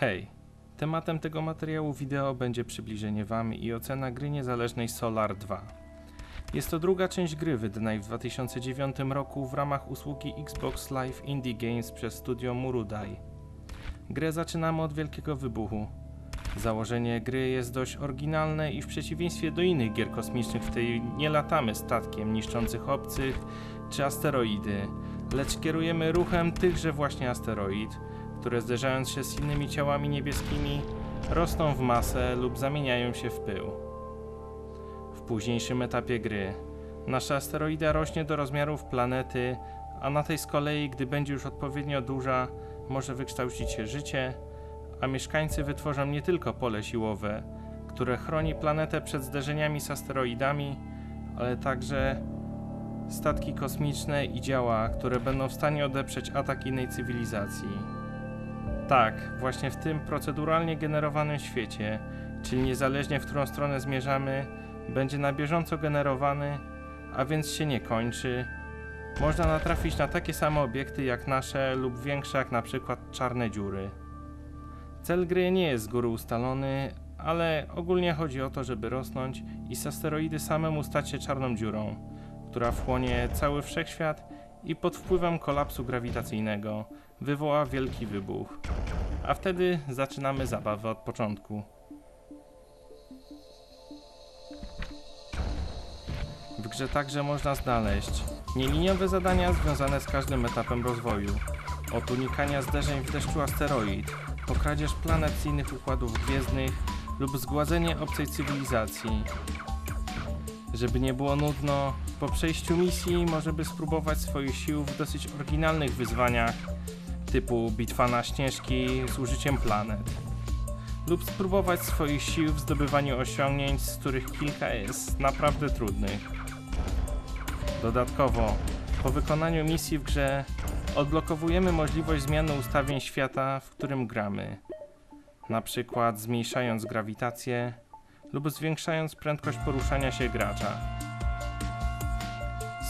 Hej, tematem tego materiału wideo będzie przybliżenie Wam i ocena gry niezależnej Solar 2. Jest to druga część gry wydanej w 2009 roku w ramach usługi Xbox Live Indie Games przez studio Murudai. Grę zaczynamy od Wielkiego Wybuchu. Założenie gry jest dość oryginalne i w przeciwieństwie do innych gier kosmicznych w tej nie latamy statkiem niszczących obcych czy asteroidy, lecz kierujemy ruchem tychże właśnie asteroid, które zderzając się z innymi ciałami niebieskimi, rosną w masę lub zamieniają się w pył. W późniejszym etapie gry nasza asteroida rośnie do rozmiarów planety, a na tej z kolei, gdy będzie już odpowiednio duża, może wykształcić się życie, a mieszkańcy wytworzą nie tylko pole siłowe, które chroni planetę przed zderzeniami z asteroidami, ale także statki kosmiczne i działa, które będą w stanie odeprzeć atak innej cywilizacji. Tak, właśnie w tym proceduralnie generowanym świecie, czyli niezależnie w którą stronę zmierzamy, będzie na bieżąco generowany, a więc się nie kończy. Można natrafić na takie same obiekty jak nasze lub większe jak na przykład czarne dziury. Cel gry nie jest z góry ustalony, ale ogólnie chodzi o to, żeby rosnąć i z asteroidy samemu stać się czarną dziurą, która wchłonie cały wszechświat i pod wpływem kolapsu grawitacyjnego wywoła wielki wybuch. A wtedy zaczynamy zabawę od początku. W grze także można znaleźć nieliniowe zadania związane z każdym etapem rozwoju. Od unikania zderzeń w deszczu asteroid, po kradzież planet z innych układów gwiezdnych lub zgładzenie obcej cywilizacji. Żeby nie było nudno, po przejściu misji możemy spróbować swoich sił w dosyć oryginalnych wyzwaniach, typu bitwa na śnieżki z użyciem planet. Lub spróbować swoich sił w zdobywaniu osiągnięć, z których kilka jest naprawdę trudnych. Dodatkowo, po wykonaniu misji w grze odblokowujemy możliwość zmiany ustawień świata, w którym gramy. Na przykład zmniejszając grawitację lub zwiększając prędkość poruszania się gracza.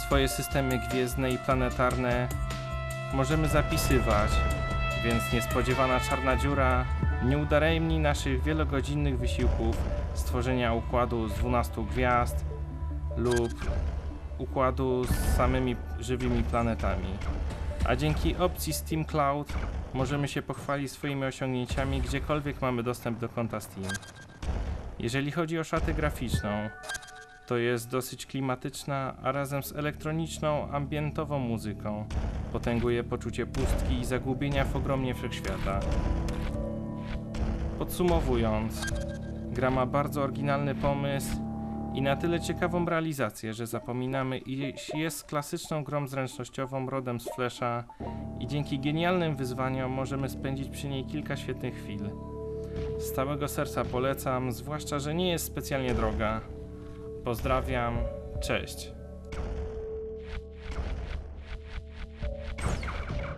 Swoje systemy gwiezdne i planetarne możemy zapisywać, więc niespodziewana czarna dziura nie udaremni naszych wielogodzinnych wysiłków stworzenia układu z 12 gwiazd lub układu z samymi żywymi planetami. A dzięki opcji Steam Cloud możemy się pochwalić swoimi osiągnięciami gdziekolwiek mamy dostęp do konta Steam. Jeżeli chodzi o szatę graficzną, to jest dosyć klimatyczna, a razem z elektroniczną, ambientową muzyką potęguje poczucie pustki i zagubienia w ogromnie wszechświata. Podsumowując, gra ma bardzo oryginalny pomysł i na tyle ciekawą realizację, że zapominamy, iż jest klasyczną grą zręcznościową rodem z Flasha i dzięki genialnym wyzwaniom możemy spędzić przy niej kilka świetnych chwil. Z całego serca polecam, zwłaszcza, że nie jest specjalnie droga. Pozdrawiam, cześć.